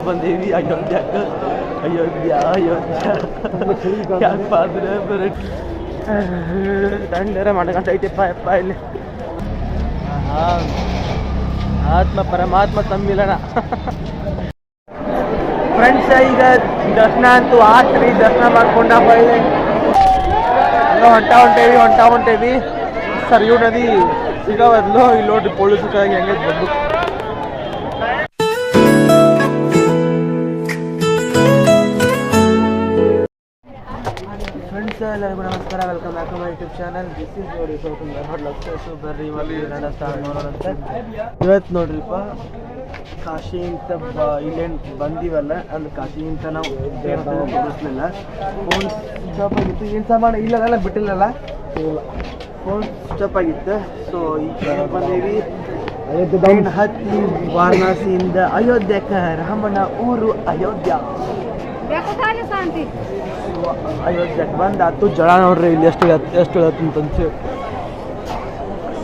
ಬಂದೇವಿ ಅಯೋಧ್ಯಕ್ಕ ಅಯೋಧ್ಯ ಅಯೋಧ್ಯ ಯಾಕಪ್ಪ ಅಂದ್ರೆ ಬರೀ ದಂಡರ ಮಾಡ್ಕೊಂತ ಐತೆಪ್ಪ ಯಪ್ಪ ಇಲ್ಲಿ. ಆತ್ಮ ಪರಮಾತ್ಮ ಸಮ್ಮಿಲನ ಫ್ರೆಂಡ್ಸ್ ಈಗ ದರ್ಶನ ಅಂತೂ ಆತ್ರಿ ದರ್ಶನ ಮಾಡ್ಕೊಂಡಪ್ಪ ಇಲ್ಲಿ ಎಲ್ಲ ಹೊಂಟ ಹೊಂಟೇವಿ ಹೊಂಟ ಹೊಂಟೇವಿ ಸರಿಯು ನದಿ ಸಿಗವದ್ಲು ಇಲ್ಲಿ ನೋಡ್ರಿ ಪೊಲೀಸ್ಕಾಗಿ ಹೆಂಗೆ ಬಂದು ಎಲ್ಲರಿಗೂ ನಮಸ್ಕಾರ. Welcome back to my YouTube channel this is ನೋಡಿ ನೋಡಿ ಲಕ್ಷ ಬರ್ರಿ ಇವತ್ತು ಸ್ಟಾರ್ ಇವತ್ತು ನೋಡ್ರಿಪ್ಪ, ಕಾಶಿ ಬ ಇಲ್ಲೇನು ಬಂದೀವಲ್ಲ ಅಂದ್ರೆ ಅಂತ ನಾವು ಫೋನ್ ಸ್ಟಾಪ್ ಆಗಿತ್ತು. ಏನು ಸಾಮಾನು? ಇಲ್ಲಲ್ಲ ಬಿಟ್ಟಿಲ್ಲಲ್ಲ? ಫೋನ್ ಸ್ಟಾಪ್ ಆಗಿತ್ತು. ಸೊ ಈಗ ಹತ್ತಿ ವಾರಣಾಸಿಯಿಂದ ಅಯೋಧ್ಯಕ್ಕೆ ರಾಮನ ಊರು ಅಯೋಧ್ಯ. ಅಯೋಧ್ಯಕ್ಕೆ ಬಂದು ಹತ್ತು ಜಳ ನೋಡ್ರಿ ಇಲ್ಲಿ ಎಷ್ಟು ಎಷ್ಟು ಅಂತಂದು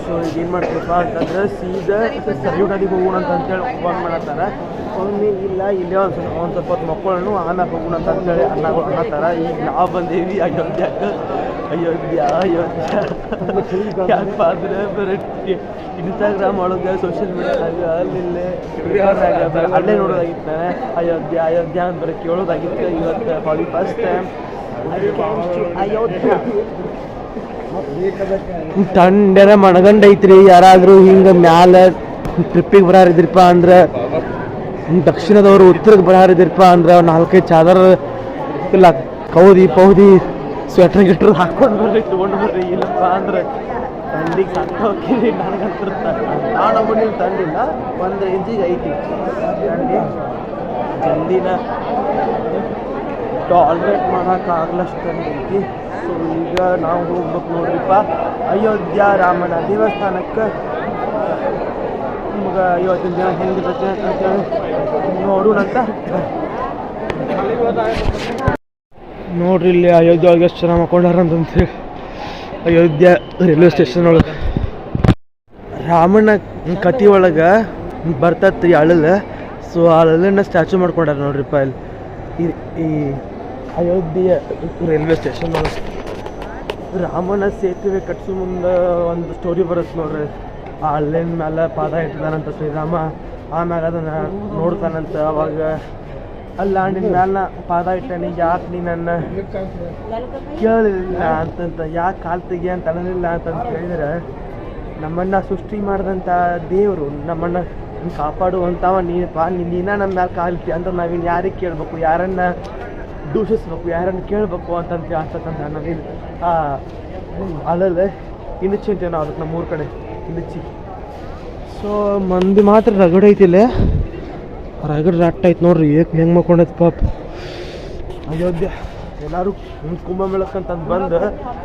ಸೊ ಈಗ ಏನು ಮಾಡ್ತೀವಪ್ಪ ಅಂತಂದ್ರೆ ಸೀದಾ ಸರಿಯು ನದಿಗೆ ಹೋಗೋಣ ಅಂತ ಅಂತೇಳಿ ಫೋನ್ ಮಾಡತ್ತಾರ. ಒಮ್ಮೆ ಇಲ್ಲ, ಇಲ್ಲೇ ಒಂದು ಸ್ವಲ್ಪ ಒಂದು ಸ್ವಲ್ಪ ಹೊತ್ತು ಮಕ್ಕಳನ್ನು ಆಮೇಲೆ ಹೋಗೋಣ ಅಂತ ಅಂತೇಳಿ ಅನ್ನಗಳು ಅನ್ನತ್ತಾರ. ಈಗ ನಾವು ಬಂದೀವಿ ಅಯೋಧ್ಯಕ್ಕೆ ಅಯೋಧ್ಯ ಅಯೋಧ್ಯ ಯಾಕಪ್ಪ ಅಂದ್ರೆ ಬರೀ ಇನ್ಸ್ಟಾಗ್ರಾಮ್ ಒಳಗೆ ಸೋಷಿಯಲ್ ಮೀಡಿಯಾದಾಗ ಅಲ್ಲಿಲ್ಲೇ ಅಲ್ಲೇ ನೋಡೋದಾಗಿತ್ತು. ನಾನು ಅಯೋಧ್ಯ ಅಯೋಧ್ಯ ಅಂತ ಬರೀ ಕೇಳೋದಾಗಿತ್ತು. ಇವತ್ತು ಫಾರ್ ಫಸ್ಟ್ ಟೈಮ್ ತಂಡರ ಮಣಗಂಡ ಐತ್ರಿ, ಯಾರಾದ್ರೂ ಹಿಂಗ ಮ್ಯಾಲ ಟ್ರಿಪ್ಪಿಗೆ ಬರಾರಿದ್ರಪ್ಪ ಅಂದ್ರೆ, ದಕ್ಷಿಣದವರು ಉತ್ತರಕ್ಕೆ ಬರಾರಿದ್ರಪ್ಪ ಅಂದ್ರೆ ನಾಲ್ಕೈದು ಚಾದರ್ ಇಲ್ಲ, ಕೌದಿ ಪೌದಿ ಸ್ವೆಟ್ರ್ ಗಿಟ್ರ್ ಹಾಕೊಂಡು ಬರ್ರಿ, ತೊಗೊಂಡು ಬರ್ರಿ, ಇಲ್ಲಪ್ಪ ಅಂದ್ರೆ ತಂಡಿಗೆ ಸಾಕು ಹೋಗಿರಿ ನಾನು ತಂಡಿಲ್ಲ, ಒಂದು ಇಂಚಿಗೆ ಐತಿ. ಜಲ್ದಿನ ಟಾಲ್ರೇಟ್ ಮಾಡೋಕ್ಕಾಗ್ಲಷ್ಟು ಐತಿ. ಸೊ ಈಗ ನಾವು ಹೋಗ್ಬೇಕು ನೋಡ್ರಿಪ್ಪ. ಅಯೋಧ್ಯ ರಾಮನ ದೇವಸ್ಥಾನಕ್ಕೆ, ನಿಮ್ಗೆ ಇವತ್ತಿನ ದಿನ ಅಂತ ಅಂತೇಳಿ ನೋಡೋಣಂತ ನೋಡ್ರಿ, ಇಲ್ಲಿ ಅಯೋಧ್ಯ ಒಳಗೆ ಎಷ್ಟು ಚೆನ್ನಾಗಿ ಮಕ್ಕೊಂಡಾರ ಅಂತಂತೇಳಿ ಅಯೋಧ್ಯ ರೈಲ್ವೆ ಸ್ಟೇಷನ್ ಒಳಗೆ. ರಾಮನ ಕತಿ ಒಳಗೆ ಬರ್ತತ್ರಿ ಅಳಲ್. ಸೊ ಅಳಲನ್ನ ಸ್ಟ್ಯಾಚು ಮಾಡ್ಕೊಂಡಾರ ನೋಡ್ರಿಪ್ಪ ಇಲ್ಲಿ. ಈ ಅಯೋಧ್ಯೆಯ ರೈಲ್ವೆ ಸ್ಟೇಷನ್ ರಾಮನ ಸೇತುವೆ ಕಟ್ಸೋ ಮುಂದೆ ಒಂದು ಸ್ಟೋರಿ ಬರುತ್ತೆ ನೋಡ್ರಿ. ಆ ಅಲ್ಲಿನ ಮೇಲೆ ಪಾದ ಇಟ್ಟಿದಾನಂತ ಶ್ರೀರಾಮ ಆಮೇಲೆ ಅದನ್ನು ನೋಡ್ತಾನಂತ ಅವಾಗ. ಅಲ್ಲ ನಿನ್ನ ಮ್ಯಾಲ ಪಾದ ಇಟ್ಟಾನೆ, ಯಾಕೆ ನೀ ನನ್ನ ಕೇಳಲಿಲ್ಲ ಅಂತಂತ, ಯಾಕೆ ಕಾಲು ತೆಗಿ ಅಂತ ಅನ್ನಲಿಲ್ಲ ಅಂತಂತ ಹೇಳಿದ್ರೆ, ನಮ್ಮನ್ನ ಸೃಷ್ಟಿ ಮಾಡಿದಂಥ ದೇವರು ನಮ್ಮನ್ನ ಕಾಪಾಡುವಂಥವ ನೀನಪ್ಪ ನೀನ ನಮ್ಮ ಮ್ಯಾಲೆ ಕಾಲ್ತಿ ಅಂತ ನಾವಿನ್ನು ಯಾರಿಗೆ ಕೇಳಬೇಕು? ಯಾರನ್ನ ದೂಷಿಸ್ಬೇಕು ಯಾರನ್ನು ಕೇಳಬೇಕು ಅಂತಂತ ಆಗ್ತಕ್ಕಂಥ ಆ ಅಲ್ಲಲ್ಲ ಅಂತ ಅಂತೀವಿ ನಾವು ಅದಕ್ಕೆ ನಮ್ಮ ಊರ ಕಡೆ ಇನುಚಿ ಸೊ ಮಂದಿ ಮಾತ್ರ ರಗಡ ಐತಿಲ್ಲ ರಗಡೆ ರಟ್ಟ ಐತೆ ನೋಡ್ರಿ, ಏಕ್ ಹೆಂಗೆ ಮಾಡ್ಕೊಂಡೈತೆ ಪಾಪ. ಅಯೋಧ್ಯೆ, ಎಲ್ಲರೂ ಕುಂಭಮೇಳಕ್ಕಂತಂದು ಬಂದು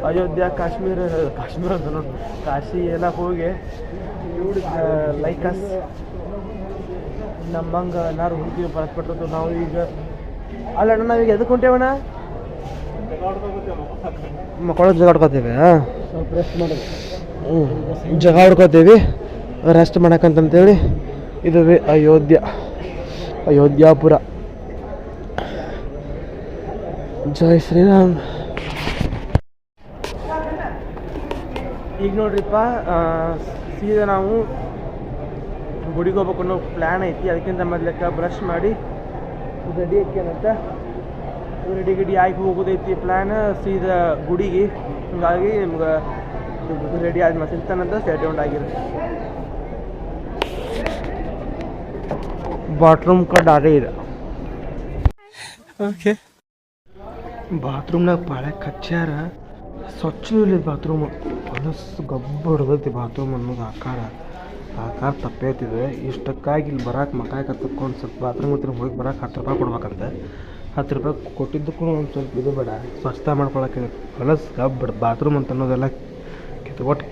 ಅಯೋಧ್ಯ, ಕಾಶ್ಮೀರ ಕಾಶ್ಮೀರ ಅಂತ ನೋಡ್ರಿ. ಕಾಶಿ ಎಲ್ಲ ಹೋಗಿ ಲೈಕ್ ಅಸ್ ನಮ್ಮಂಗೆ ಎಲ್ಲರೂ ಹುಡುಗಿ ಬಳಸ್ಬಿಟ್ಟು ನಾವು ಈಗ ಅಲ್ಲಣ್ಣ ನಾವೀಗ ಎದಕ್ಕೆ ಹೊಂಟೇವಣ್ಣ ಮಕ್ಕಳು ಜಗಾಡ್ಕೋತೇವೆ ಹ್ಞೂ ಜಗಾಡ್ಕೋತೀವಿ ರೆಸ್ಟ್ ಮಾಡಕ್ಕಂತಂತೇಳಿ ಇದು ಅಯೋಧ್ಯ, ಅಯೋಧ್ಯಾಪುರ. ಜೈ ಶ್ರೀರಾಮ್. ಈಗ ನೋಡ್ರಿಪ್ಪ ಸೀದಾ ನಾವು ಗುಡಿಗೆ ಹೋಗ್ಬೇಕು ಅನ್ನೋ ಪ್ಲ್ಯಾನ್ ಐತಿ. ಅದಕ್ಕಿಂತ ಮೊದ್ಲೆಕ್ಕ ಬ್ರಷ್ ಮಾಡಿ ರೆಡಿ ಹಾಕ್ಯಾನಂತ ರೆಡಿ ಗಿಡಿ ಆಗಿ ಹೋಗೋದೈತಿ ಪ್ಲ್ಯಾನ್ ಸೀದಾ ಗುಡಿಗೆ. ಹಂಗಾಗಿ ನಿಮ್ಗೆ ರೆಡಿ ಆದ್ಮೇಲೆ ಸಿಗ್ತಾನಂತ ಸೆಟೌಂಡ್ ಆಗಿರುತ್ತೆ ಬಾತ್ರೂಮ್ ಕ ಡಾರೆ ಇದೆ. ಓಕೆ ಬಾತ್ರೂಮ್ನಾಗ ಭಾಳ ಕಚ್ಚಾರ ಸ್ವಚ್ಛ ಇಲ್ಲ ಬಾತ್ರೂಮ್ ಹೊಲಸು ಗಬ್ಬು ಹೊಡೆದೈತಿ ಬಾತ್ರೂಮ್ ಅನ್ನೋದು ಆಕಾರ. ಆಕಾರ ತಪ್ಪೈತಿದೆ. ಇಷ್ಟಕ್ಕಾಗಿ ಇಲ್ಲಿ ಬರಕ್ಕೆ ಮಕಾಯಕ ತಕ್ಕೊಂಡು ಸ್ವಲ್ಪ ಬಾತ್ರೂಮ್ ಹತ್ರ ಹೋಗಿ ಬರಕ್ಕೆ ಹತ್ತು ರೂಪಾಯಿ ಕೊಡ್ಬೇಕಂತೆ. ಹತ್ತು ರೂಪಾಯಿ ಕೊಟ್ಟಿದ್ದಕ್ಕೂ ಒಂದು ಸ್ವಲ್ಪ ಇದು ಬೇಡ, ಸ್ವಚ್ಛತೆ ಮಾಡ್ಕೊಳಕ್ಕೆ ಹೊಲಸ್ ಗಬ್ಬು ಬಾತ್ರೂಮ್ ಅಂತ ಅನ್ನೋದೆಲ್ಲ ಕಿತ್ಕೊಟ್ಟು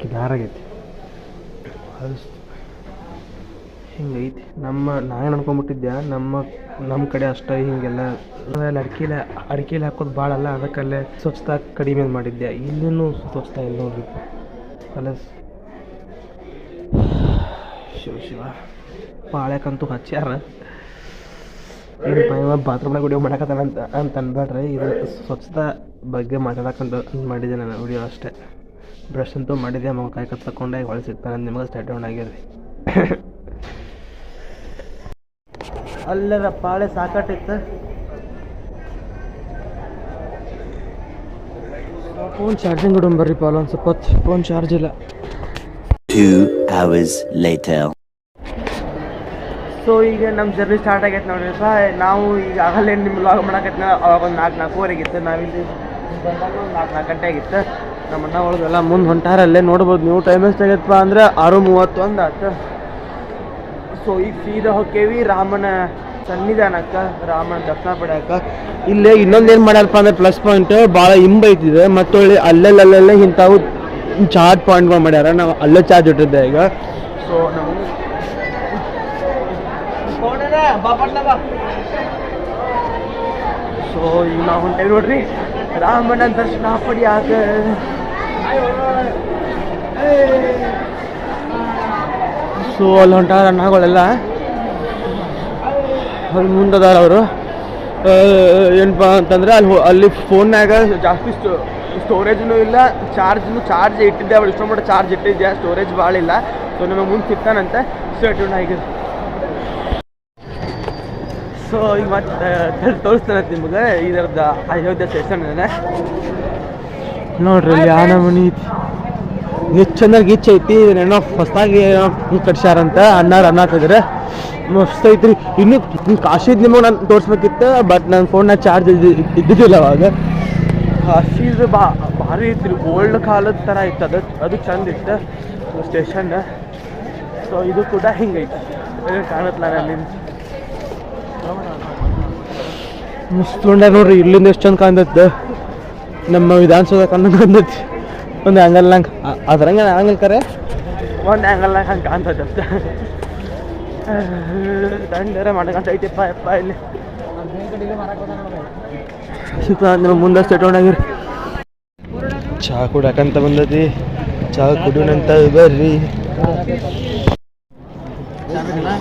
ಕಿದಾರಾಗೈತಿ. ಹಿಂಗೈತಿ. ನಮ್ಮ, ನಾನು ಅನ್ಕೊಂಬಿಟ್ಟಿದ್ದೆ ನಮ್ಮ ನಮ್ಮ ಕಡೆ ಅಷ್ಟೇ ಹಿಂಗೆಲ್ಲ. ಆಮೇಲೆ ಅಡ್ಕೆಲೆ ಅಡ್ಕೆಲೆ ಹಾಕೋದು ಭಾಳ ಅಲ್ಲ ಅದಕ್ಕಲ್ಲೇ ಸ್ವಚ್ಛತಾ ಕಡಿಮೆ ಮಾಡಿದ್ದೆ ಇಲ್ಲಿನೂ ಸ್ವಚ್ಛತಾ ಇಲ್ಲ ನೋಡ್ರಿ. ಹೊಲಸ್ ಶಿವ ಶಿವ ಪಾಳ್ಯಕ್ಕಂತೂ ಹಚ್ಚಾರ ಇವ ಬಾತ್ರೂಮ್ನಾಗ ವಿಡಿಯೋ ಮಾಡಕತ್ತಾನ ಅಂತ ಅಂತ ಅನ್ಬೇಡ್ರಿ ಇದು ಸ್ವಚ್ಛತಾ ಬಗ್ಗೆ ಮಾತಾಡಕ್ಕಂತ ಮಾಡಿದೆ ನಾನು ವಿಡಿಯೋ ಅಷ್ಟೇ. ಬ್ರಷ್ ಅಂತೂ ಮಾಡಿದೆ ಮಗ ಕಾಯಿ ಕತ್ ತಗೊಂಡೆ ಹೊಳೆ ಸಿಗ್ತಾನೆ ನಿಮಗೆ ಸ್ಟಾರ್ಟ್ ಡೌನ್ ಆಗ್ಯದ ಅಲ್ಲರ ಪಾಳೆ ಸಾಕಾಟಿತ್ತು ಫೋನ್ ಚಾರ್ಜಿಂಗ್ ಇಡೋಣ ಬರ್ರಿ ಪಾಲ್ ಒಂದು ಸ್ವಲ್ಪ ಹೊತ್ತು. ಫೋನ್ ಚಾರ್ಜ್ ಇಲ್ಲ. Two hours later. ಸೊ ಈಗ ನಮ್ಮ ಜರ್ನಿ ಸ್ಟಾರ್ಟ್ ಆಗೈತೆ ನೋಡ್ರಿಪ್ಪ ನಾವು ಈಗ ಆಗಲೇ ನಿಮ್ಮ ಲಾಗ್ ಮಾಡಕತ್ತಿನ ಅವಾಗ ಒಂದು ನಾಲ್ಕು ನಾಲ್ಕೂವರೆಗಿತ್ತು ನಾವಿಲ್ಲಿ ಬಂದಾಗ ಒಂದು ನಾಲ್ಕು ನಾಲ್ಕು ಗಂಟೆ ಆಗಿತ್ತು. ನಮ್ಮ ಅಣ್ಣ ಒಳಗೆಲ್ಲ ಮುಂದೆ ಹೊಂಟಾರಲ್ಲೇ ನೋಡ್ಬೋದು. ನೀವು ಟೈಮ್ ಎಷ್ಟು ಆಗೈತಪ್ಪ ಅಂದ್ರೆ ಆರು ಮೂವತ್ತೊಂದು ಆಯ್ತು. ಸೊ ಈಗ ಸೀದಾ ಹೋಕೇವಿ ರಾಮನ ಸನ್ನಿಧಾನಕ್ಕೆ ರಾಮನ ದರ್ಶನ ಪಡ್ಯಾಕ ಇಲ್ಲೇ ಇನ್ನೊಂದೇನು ಮಾಡ್ಯಾರಪ್ಪ ಅಂದ್ರೆ ಪ್ಲಸ್ ಪಾಯಿಂಟ್ ಭಾಳ ಇಂಬೈತಿದೆ ಮತ್ತು ಅಲ್ಲೆಲ್ಲಲ್ಲೇ ಇಂಥವು ಚಾರ್ಜ್ ಪಾಯಿಂಟ್ಗಳು ಮಾಡ್ಯಾರ. ನಾವು ಅಲ್ಲೇ ಚಾರ್ಜ್ ಇಟ್ಟಿದ್ದೆ ಈಗ. ಸೊ ನಾವು ಸೊ ಈಗ ನಾವು ಹೊಂಟೇವಿ ನೋಡ್ರಿ. ರಾಮನ ದರ್ಶನ ಪಡಿಯಾಕ. ಸೊ ಅಲ್ಲಿ ಹೊಂಟಾರ ಅಣ್ಣಗಳೆಲ್ಲ. ಅಲ್ಲಿ ಮುಂದದಾರ ಅವರು. ಏನಪ್ಪ ಅಂತಂದ್ರೆ ಅಲ್ಲಿ ಅಲ್ಲಿ ಫೋನ್ನಾಗ ಜಾಸ್ತಿ ಸ್ಟೋರೇಜ್ನೂ ಇಲ್ಲ ಚಾರ್ಜ್ನು ಚಾರ್ಜ್ ಇಟ್ಟಿದ್ದೆ ಅವ್ರು. ಇಷ್ಟೊಂದು ಮಟ್ಟ ಚಾರ್ಜ್ ಇಟ್ಟಿದ್ದೆ ಸ್ಟೋರೇಜ್ ಭಾಳ ಇಲ್ಲ. ಸೊ ನಿಮಗೆ ಮುಂದೆ ಸಿಗ್ತಾನಂತೆ. ಸ್ಟೇಟ್ಯೂನ್ ಆಗಿದೆ ಸೊ ಈಗ ಮತ್ತೆ ತೋರಿಸ್ತಾನೆ ನಿಮಗೆ. ಇದರದ ಅಯೋಧ್ಯೆ ಸೆಷನ್ ಇದೆ. ನೋಡ್ರಿ ಯಾನ ಆನ ಮನಿ ಐತಿ. ಎಷ್ಟು ಚೆನ್ನಾಗಿ ಗೀಚ್ ಐತಿ ಏನೋ ಹೊಸದಾಗಿ ಏನೋ ಕಟ್ಸ್ಯಾರಂತ ಅಣ್ಣಾರ ಅನ್ನತ್ತಿದ್ರೆ ಮಸ್ತ್ ಐತ್ರಿ. ಇನ್ನು ಕಾಶಿದ್ ನಿಮಗೆ ನಾನು ತೋರಿಸ್ಬೇಕಿತ್ತು ಬಟ್ ನನ್ನ ಫೋನ್ನ ಚಾರ್ಜ್ ಇದ್ದಿದ್ದಿಲ್ಲ ಅವಾಗ. ಕಾಶಿದು ಬಾ ಭಾರಿ ಐತ್ರಿ. ಓಲ್ಡ್ ಕಾಲದ ಥರ ಇತ್ತು ಅದು ಅದು ಚಂದ ಇತ್ತು ಸ್ಟೇಷನ್ ಸೊ ಇದು ಕೂಡ ಹಿಂಗೈತೆ ಕಾಣತ್ಲ ನಾನು ಮುಸ್ಕೊಂಡ ನೋಡ್ರಿ ಇಲ್ಲಿಂದ ಎಷ್ಟು ಚಂದ ಕಾಣ್ತೈತೆ. ನಮ್ಮ ವಿಧಾನಸೌಧ ಕಣ್ಣು ಕಾಣ್ತೈತಿ. ಒಂದು ಆ್ಯಂಗಲ್ ನಂಗೆ ಹಂಗೆ ಆ್ಯಂಗಲ್ ಕರೆ. ಒಂದು ಆ್ಯಂಗಲ್ನಾಗ ಹಂಗೆ ಕಾಣ್ತೈತೆ ಅಷ್ಟೇ. ದಂಡರ ಮಾಡ್ಕೊಂತ ಐತಿಪ್ಪ ಯಪ್ಪ ಇಲ್ಲಿ. ಅಂದ್ರೆ ಮುಂದೆ ಸೆಟ್ ಆಗಿರಿ ಚಹಾ ಕುಡಕಂತ ಬಂದತಿ ಚಹಾ ಕುಡಿಯೋಣಂತ ಬರ್ರಿ.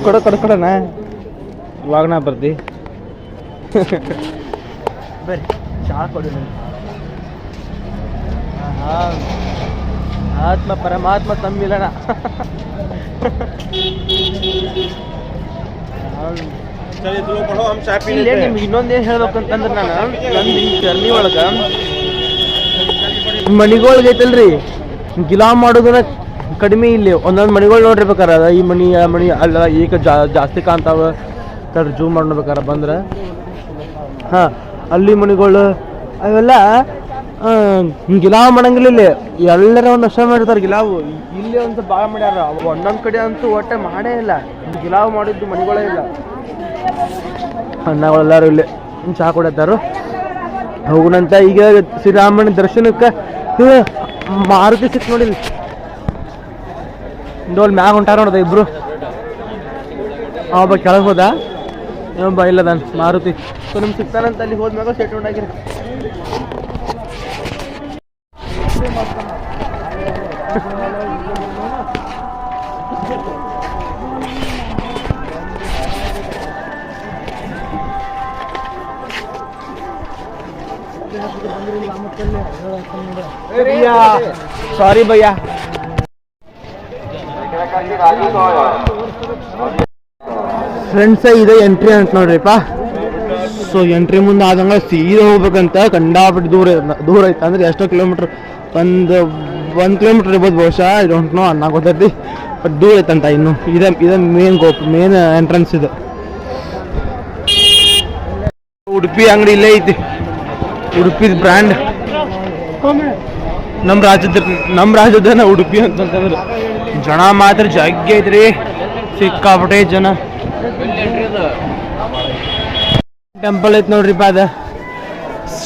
ಕೊಡ ಕೊಡ ಕೊಡೋಣ. ವಾಗ್ನ ನಾ ಬರ್ತಿ ಬರ್ರಿ ಚಹಾ ಕೊಡಿ ಆತ್ಮ ಪರಮಾತ್ಮ ಸಮ್ಮಿಲನ ಇಲ್ಲೇ ನಿಮ್ಗೆ ಇನ್ನೊಂದೇನು ಹೇಳ್ಬೇಕಂತಂದ್ರೆ ನಾನು ನಂದು ಈ ಜರ್ನಿ ಒಳಗೆ. ಮಣಿಗಳ್ಗೆ ಐತಲ್ರಿ ಗಿಲಾ ಮಾಡೋದನ್ನ ಕಡಿಮೆ ಇಲ್ಲಿ. ಒಂದೊಂದು ಮಣಿಗಳು ನೋಡಿರ್ಬೇಕಾರ ಈ ಮಣಿ ಆ ಮಣಿ ಅಲ್ಲ ಈಗ ಜಾಸ್ತಿ ಕಾಣ್ತಾವ. ಜೂಮ್ ಮಾಡ್ಬೇಕಾರ ಬಂದ್ರೆ. ಹಾಂ ಅಲ್ಲಿ ಮಣಿಗಳು ಅವೆಲ್ಲ ಗಿಲಾವ್ ಮಾಡಂಗಿಲ್ಲ ಇಲ್ಲಿ. ಎಲ್ಲರ ಒಂದು ಅಷ್ಟ ಮಾಡಿರ್ತಾರೆ ಗಿಲಾವು. ಇಲ್ಲಿ ಒಂದು ಭಾಳ ಮಾಡ್ಯಾರ. ಒಂದೊಂದು ಕಡೆ ಅಂತೂ ಒಟ್ಟೆ ಮಾಡೇ ಇಲ್ಲ. ಗಿಲಾವ್ ಮಾಡಿದ್ದು ಮನೆಗಳೇ ಇಲ್ಲ. ಅಣ್ಣಗಳೆಲ್ಲರೂ ಇಲ್ಲಿ ಚಹಾ ಕೊಡತ್ತಾರು ಹೋಗುಣಂತ ಈಗ ಶ್ರೀರಾಮನ ದರ್ಶನಕ್ಕೆ ಮಾರುತಿ ಸಿಕ್ ನೋಡಿಲ್ಲ ಇಂದೋಲ್ ಮ್ಯಾಗ ಹೊಂಟಾರ ನೋಡ್ದ ಇಬ್ರು? ಒಬ್ಬ ಕೆಳಗೆ ಹೋದ. ಇನ್ನೊಬ್ಬ ಇಲ್ಲದಾನ, ಮಾರುತಿ. ಸೊ ನಿಮ್ಗೆ ಸಿಗ್ತಾನಂತ ಅಲ್ಲಿ ಹೋದ್ಮ್ಯಾಗ ಸೆಟ್ ಆಗಿರಿ ಸಾರಿ भैया। ಫ್ರೆಂಡ್ಸ ಇದೆ ಎಂಟ್ರಿ ಅಂತ ನೋಡ್ರಿಪ್ಪ ಸೊ ಎಂಟ್ರಿ ಮುಂದೆ ಆದಂಗೆ ಸೀದಾ ಹೋಗ್ಬೇಕಂತ ಕಂಡಾಪಟ್ಟು ದೂರ ದೂರ ಐತೆ. ಅಂದ್ರೆ ಎಷ್ಟೋ ಕಿಲೋಮೀಟ್ರ್ ಒಂದು ಒಂದು ಕಿಲೋಮೀಟರ್ ಇರ್ಬೋದು ಬಹುಶಃ. ಐ ಡೋಂಟ್ ನೋ ಅನ್ನ ಗೊತ್ತೈತಿ. ಬಟ್ ದೂರ ಐತಂತ ಇನ್ನು. ಇದೆ ಇದೆ ಮೇನ್ ಗೋಪ್ ಮೇನ್ ಎಂಟ್ರೆನ್ಸ್ ಇದು. ಉಡುಪಿ ಅಂಗಡಿ ಇಲ್ಲೇ ಐತಿ. ಉಡುಪಿದ ಬ್ರ್ಯಾಂಡ್ ನಮ್ಮ ರಾಜ್ಯದ ನಮ್ಮ ರಾಜ್ಯದನ ಉಡುಪಿ ಅಂತಂತಂದ್ರೆ ಜನ ಮಾತ್ರ ಜಗ್ಗಿ ಐತ್ರಿ. ಸಿಕ್ಕಾಪಟ್ಟೆ ಜನ. ಟೆಂಪಲ್ ಐತೆ ನೋಡ್ರಿಪ್ಪ ಅದ.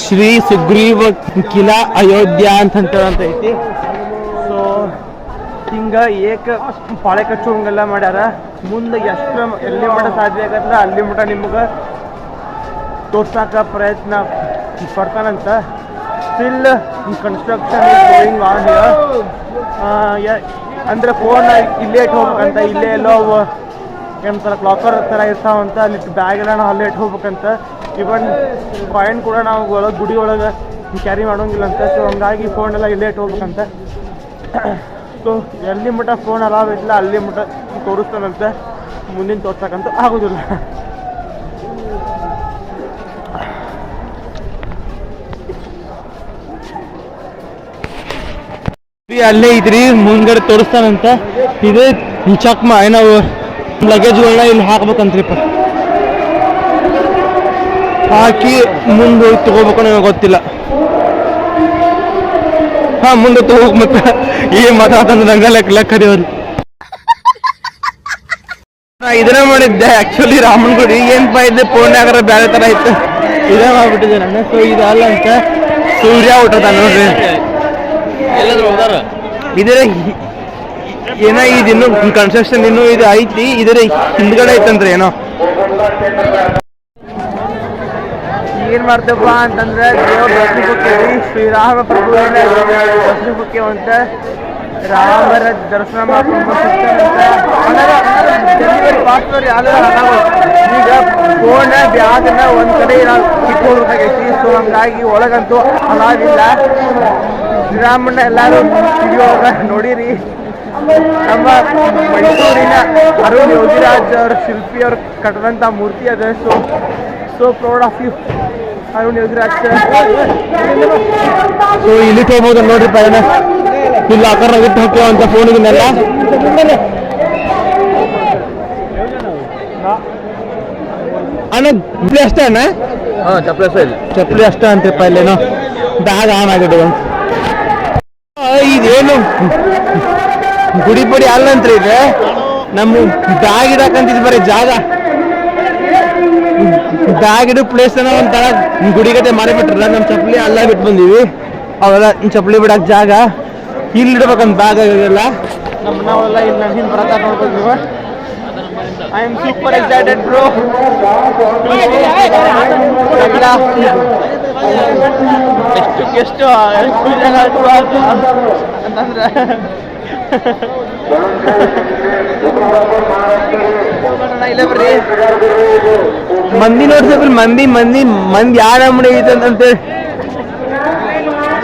ಶ್ರೀ ಸುಗ್ರೀವ ಕಿಲಾ ಅಯೋಧ್ಯ ಅಂತ ಅಂತ ಐತಿ. ಸೊ ಹಿಂಗ ಏಕ ಪಾಳೆ ಕಚ್ಚುವಂಗೆಲ್ಲ ಮಾಡ್ಯಾರ. ಮುಂದೆ ಎಷ್ಟು ಎಲ್ಲಿ ಮಠ ಸಾಧ್ಯ ಆಗತ್ತಲ್ಲ, ಅಲ್ಲಿ ಮಠ ನಿಮ್ಗೆ ತೋರ್ಸಾಕ ಪ್ರಯತ್ನ ಪಡ್ತಾನಂತ. ಸ್ಟಿಲ್ ಕನ್ಸ್ಟ್ರಕ್ಷನ್ ಗೋಯಿಂಗ್ ಆನ್ ಅಂದ್ರೆ ಫೋನ್ ಇಲ್ಲೇ ಇಟ್ಟು ಹೋಗ್ಬೇಕಂತ ಇಲ್ಲೇ ಎಲ್ಲೋ ಒಂಥರ ಕ್ಲಾಕರ್ ಥರ ಇರ್ತಾವಂತ, ಅಲ್ಲಿ ಬ್ಯಾಗ್ ಎಲ್ಲ ನಾವು ಅಲ್ಲೇ ಇಟ್ಟು ಹೋಗ್ಬೇಕಂತ ಇವನ್ ಕಾಯಿನ್ ಕೂಡ ನಾವು ಒಳಗೆ, ಗುಡಿ ಒಳಗೆ ಕ್ಯಾರಿ ಮಾಡೋಂಗಿಲ್ಲ ಅಂತ ಸೊ ಹಂಗಾಗಿ ಫೋನ್ ಎಲ್ಲ ಇಲ್ಲೇ ಇಟ್ಟು ಹೋಗ್ಬೇಕಂತ ಸೊ ಎಲ್ಲಿ ಮಟ್ಟ ಫೋನ್ ಅಲಾವ್ ಇಲ್ಲ ಅಲ್ಲಿ ಮಟ್ಟ ತೋರಿಸ್ತಾನಂತೆ. ಮುಂದಿನ ತೋರ್ಸಕ್ಕಂತೂ ಆಗೋದಿಲ್ಲ. ಅಲ್ಲೇ ಇದ್ರಿ, ಮುಂದ್ಗಡೆ ತೋರಿಸ್ತಾನಂತ. ಇದೇ ಚಕ್ಮ ನಾವು ಲಗೇಜ್ಗಳನ್ನ ಇಲ್ಲಿ ಹಾಕ್ಬೇಕಂತ್ರಿಪ್ಪ. ಹಾಕಿ ಮುಂದೆ ತಗೋಬೇಕು ನನಗೆ ಗೊತ್ತಿಲ್ಲ. ಹಾ, ಮುಂದೆ ತಗೋಬೇಕು ಮತ್ತೆ. ಏನ್ ಮಾತಾಡ್ತಂದ್ರೆ ನಂಗೆ ಲೆಕ್ಕ ಲೆಕ್ಕ ನಾ ಇದನ್ನ ಮಾಡಿದ್ದೆ ಆಕ್ಚುಲಿ ರಾಮನ್ ಗುಡಿ ಏನಪ್ಪ ಇದ್ದೆ ಫೋನ್ಯಾಗಾರ ಬೇರೆ ತರ ಇತ್ತು. ಇದೇ ಮಾಡ್ಬಿಟ್ಟಿದ್ದೆ ನಾನು ಸೊ ಇದಲ್ಲ ಅಂತ. ಸೂರ್ಯ ಹುಟ್ಟದ ನೋಡ್ರಿ. ಇದರ ಏನೋ ಇದು ಇನ್ನು ಕನ್ಸ್ಟ್ರಕ್ಷನ್ ಇನ್ನೂ ಇದು ಐತಿ ಇದರ ಹಿಂದ್ಗಡೆ ಐತಂದ್ರೆ ಏನೋ. ಏನ್ ಮಾಡ್ತೇವಪ್ಪ ಅಂತಂದ್ರೆ ದೇವ್ರ ದರ್ಶನ ಶ್ರೀ ಶ್ರೀರಾಮ ಪ್ರಭು ದರ್ಶನ ಹೋಗ್ತೇವೆ ಅಂತ ರಾಮರ ದರ್ಶನ ಮಾಡ್ಕೊಂಡು ಈಗ ಫೋನ್ ಬ್ಯಾಗ್ನ ಒಂದ್ ಕಡೆ ನಾವು ಇಟ್ಕೊಳ್ಬೇಕಾಗೈತಿ ಸೊ ಹಂಗಾಗಿ ಒಳಗಂತೂ ಅಲಾವಿಲ್ಲ ಶ್ರೀರಾಮಣ್ಣ ಎಲ್ಲಾರು ವಿಡಿಯೋ ನೋಡಿರಿ. ನಮ್ಮ ಮೈಸೂರಿನ ಅರುಣ್ ಯೋಗಿರಾಜ್ ಅವ್ರ ಶಿಲ್ಪಿ ಅವರು ಕಟ್ಟಿದಂಥ ಮೂರ್ತಿ ಅದ. So so proud of you Arun Yogiraj so ಇಲ್ಲಿ ಹೋಗ್ಬೋದು ನೋಡ್ರಿ ಪಯಣ ಇಲ್ಲ ಆಕಾರ ಇಟ್ಟು ಹೋಗ್ತೇವೆ ಅಂತ ಫೋನ್ ಅಣ್ಣ ಚಪ್ಪಲಿ ಅಷ್ಟೇ ಅಣ್ಣ ಹಾಂ ಚಪ್ಪಲಿ ಸಹ ಇಲ್ಲ. ಚಪ್ಪಲಿ ಅಷ್ಟೇ ಅಂತಿಪ್ಪ ಇಲ್ಲೇನೋ? ಬ್ಯಾಗ್ ಆನ್ ಆಗಿದೆ ಒಂದು ಇದೇನು ಗುಡಿ ಪುಡಿ ಅಲ್ಲಂತ್ರಿ ಇದೆ ನಮ್ಮ ದಾಗಿಡಕಂತಿದ್ ಬರೀ ಜಾಗ ಇಡೋ ಪ್ಲೇಸ್ ಏನೋ ಒಂಥರ ಗುಡಿ ಮಾಡಿಬಿಟ್ರಲ್ಲ ನಮ್ಮ ಚಪ್ಪಲಿ ಅಲ್ಲ ಬಿಟ್ಟು ಬಂದೀವಿ ಅವೆಲ್ಲ ಚಪ್ಪಲಿ ಬಿಡಕ್ ಜಾಗ ಇಲ್ಲಿ ಇಡ್ಬೇಕಂತ ಬ್ಯಾಗ್ ಎಲ್ಲ ನಮ್ಮ ನಾವೆಲ್ಲ ಇಲ್ಲಿ ಹಿಂದೆ ಬರತ್ತ ನೋಡ್ಬೋದು ನೀವು I am super excited bro ಎಷ್ಟು ಎಷ್ಟು ಅಂತಂದ್ರೆ ಮಂದಿ ನೋಡ್ಸಕ್ರಿ ಮಂದಿ ಮಂದಿ ಮಂದಿ ಯಾರ ಅಂಗಡಿ ಐತೆ ಅಂತೇಳಿ.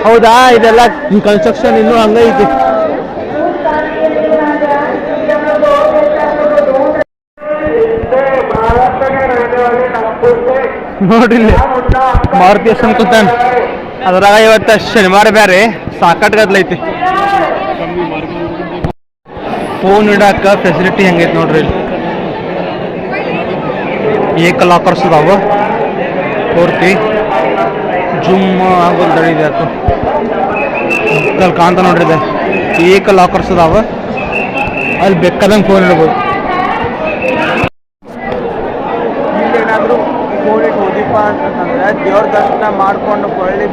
ಹೌದಾ, ಇದೆಲ್ಲ ಕನ್ಸ್ಟ್ರಕ್ಷನ್ ಇನ್ನೂ ಹಂಗೈತಿ ನೋಡ್ರಿ ಮಾರುತಿ ಎಷ್ಟು ಕೂತಾನ. ಅದ್ರಾಗ ಇವತ್ತ ಶನಿವಾರ ಬೇರೆ ಸಾಕಟ್ ಗದ್ಲೈತಿ ಫೋನ್ ಇಡಾಕ ಫೆಸಿಲಿಟಿ ಹೆಂಗೈತಿ ನೋಡ್ರಿ ಇಲ್ಲಿ. ಏಕ ಲಾಕರ್ಸ್ ಅದಾವ ಪೂರ್ತಿ ಜುಮ್ ಆಗೋದು ಆತು ಅಲ್ಲಿ ಕಾಣ್ತಾ ನೋಡ್ರಿ ಇದೆ. ಏಕ ಲಾಕರ್ಸ್ ಅದಾವ ಅಲ್ಲಿ ಬೆಕ್ಕದಂಗೆ ಫೋನ್ ಇಡ್ಬೋದು. ಹೋದಿಪ್ಪ ಅಂತಂದ್ರೆ ದೇವ್ರ ದರ್ಶನ ಮಾಡ್ಕೊಂಡು ಹೊಳ್ಳಿ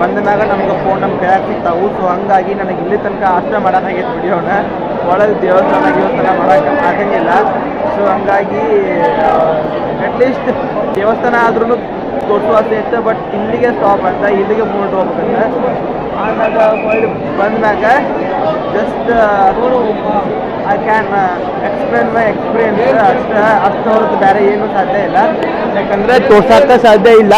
ಬಂದ ಮ್ಯಾಗ ನಮ್ಗೆ ಫೋನ್ ನಮ್ಮ ಕೈಯಾಗ ಸಿಗ್ತಾವು. ಸೊ ಹಂಗಾಗಿ ನನಗೆ ಇಲ್ಲಿ ತನಕ ಅಷ್ಟೇ ಮಾಡೋಕ್ಕಾಗೈತೆ ವಿಡಿಯೋನ ಒಳಗೆ ದೇವಸ್ಥಾನ ದೇವಸ್ಥಾನ ಮಾಡೋಕೆ ಆಗಂಗಿಲ್ಲ. ಸೊ ಹಂಗಾಗಿ ಅಟ್ಲೀಸ್ಟ್ ದೇವಸ್ಥಾನ ಆದ್ರೂ ತೋರಿಸುವ ಇತ್ತು ಬಟ್ ಇಲ್ಲಿಗೆ ಸ್ಟಾಪ್ ಅಂತ, ಇಲ್ಲಿಗೆ ಹೋಗ್ಬೇಕಂತ ಆದಾಗ world ಬಂದ್ಮ್ಯಾಗ just I can explain my experience ಅಷ್ಟು ಅಷ್ಟು ಹೊರತು ಬೇರೆ ಏನು ಸಾಧ್ಯ ಇಲ್ಲ. ಯಾಕಂದ್ರೆ ತೋರ್ಸಕ್ಕ ಸಾಧ್ಯ ಇಲ್ಲ.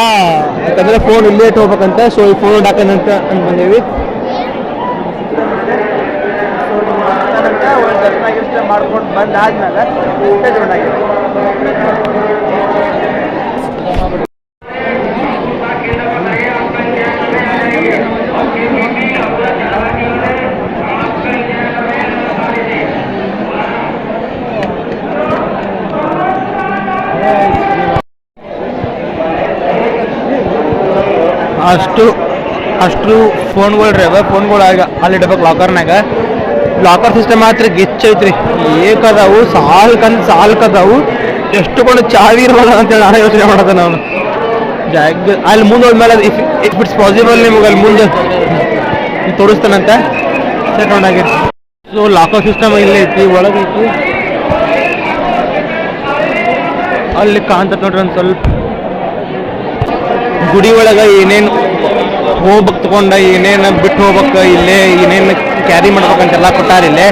ಯಾಕಂದ್ರೆ ಫೋನ್ ಇಲ್ಲೇ ಹೋಗ್ಬೇಕಂತ ಸೊ ಈ ಫೋನ್ ಹಾಕಂತ ಅಂತ ಬಂದೇವಿ. ಒಂದು ದರ್ಶನ ಗಿರ್ಶನ ಮಾಡ್ಕೊಂಡು ಬಂದಾದ್ಮೇಲೆ ಇಷ್ಟೇ ಜೋಡಾಗಿದೆ ಅಷ್ಟು ಅಷ್ಟು ಫೋನ್ಗಳು ಫೋನ್ಗಳು ಆಗ ಅಲ್ಲಿ ಇಡ್ಬೇಕು ಲಾಕರ್ನಾಗ ಲಾಕರ್ ಸಿಸ್ಟಮ್ ಮಾತ್ರ ಗಿಚ್ಚೈತ್ರಿ ಏಕದಾವು ಸಾಲ್ಕಂದ್ ಸಾಲ್ಕದಾವು. ಎಷ್ಟು ಕೊಂಡು ಚಾವಿ ಇರ್ಬೋದ ಅಂತೇಳಿ ನಾನು ಯೋಚನೆ ಮಾಡೋದು ನಾನು. ಜಾಗ ಅಲ್ಲಿ ಮುಂದೆ ಹೋದ್ಮೇಲೆ ಇಫ್ ಇಟ್ಸ್ ಪಾಸಿಬಲ್ ನಿಮಗೆ ಅಲ್ಲಿ ಮುಂದೆ ತೋರಿಸ್ತಾನಂತೆ. ಸೆಟ್ ಆಗಿರಿ ಸೊ ಲಾಕರ್ ಸಿಸ್ಟಮ್ ಇಲ್ಲೇ ಐತಿ ಒಳಗೆ ಐತಿ ಅಲ್ಲಿ ಕಾಣ್ತದೆ ನೋಡ್ರಿ ಒಂದು ಸ್ವಲ್ಪ. ಗುಡಿ ಒಳಗೆ ಏನೇನು ಹೋಗ್ಬೇಕು ತಗೊಂಡ ಏನೇನು ಬಿಟ್ಟು ಹೋಗ್ಬೇಕು, ಇಲ್ಲೇ ಏನೇನು ಕ್ಯಾರಿ ಮಾಡ್ಬೇಕಂತೆಲ್ಲ ಕೊಟ್ಟಾರ ಇಲ್ಲೇ.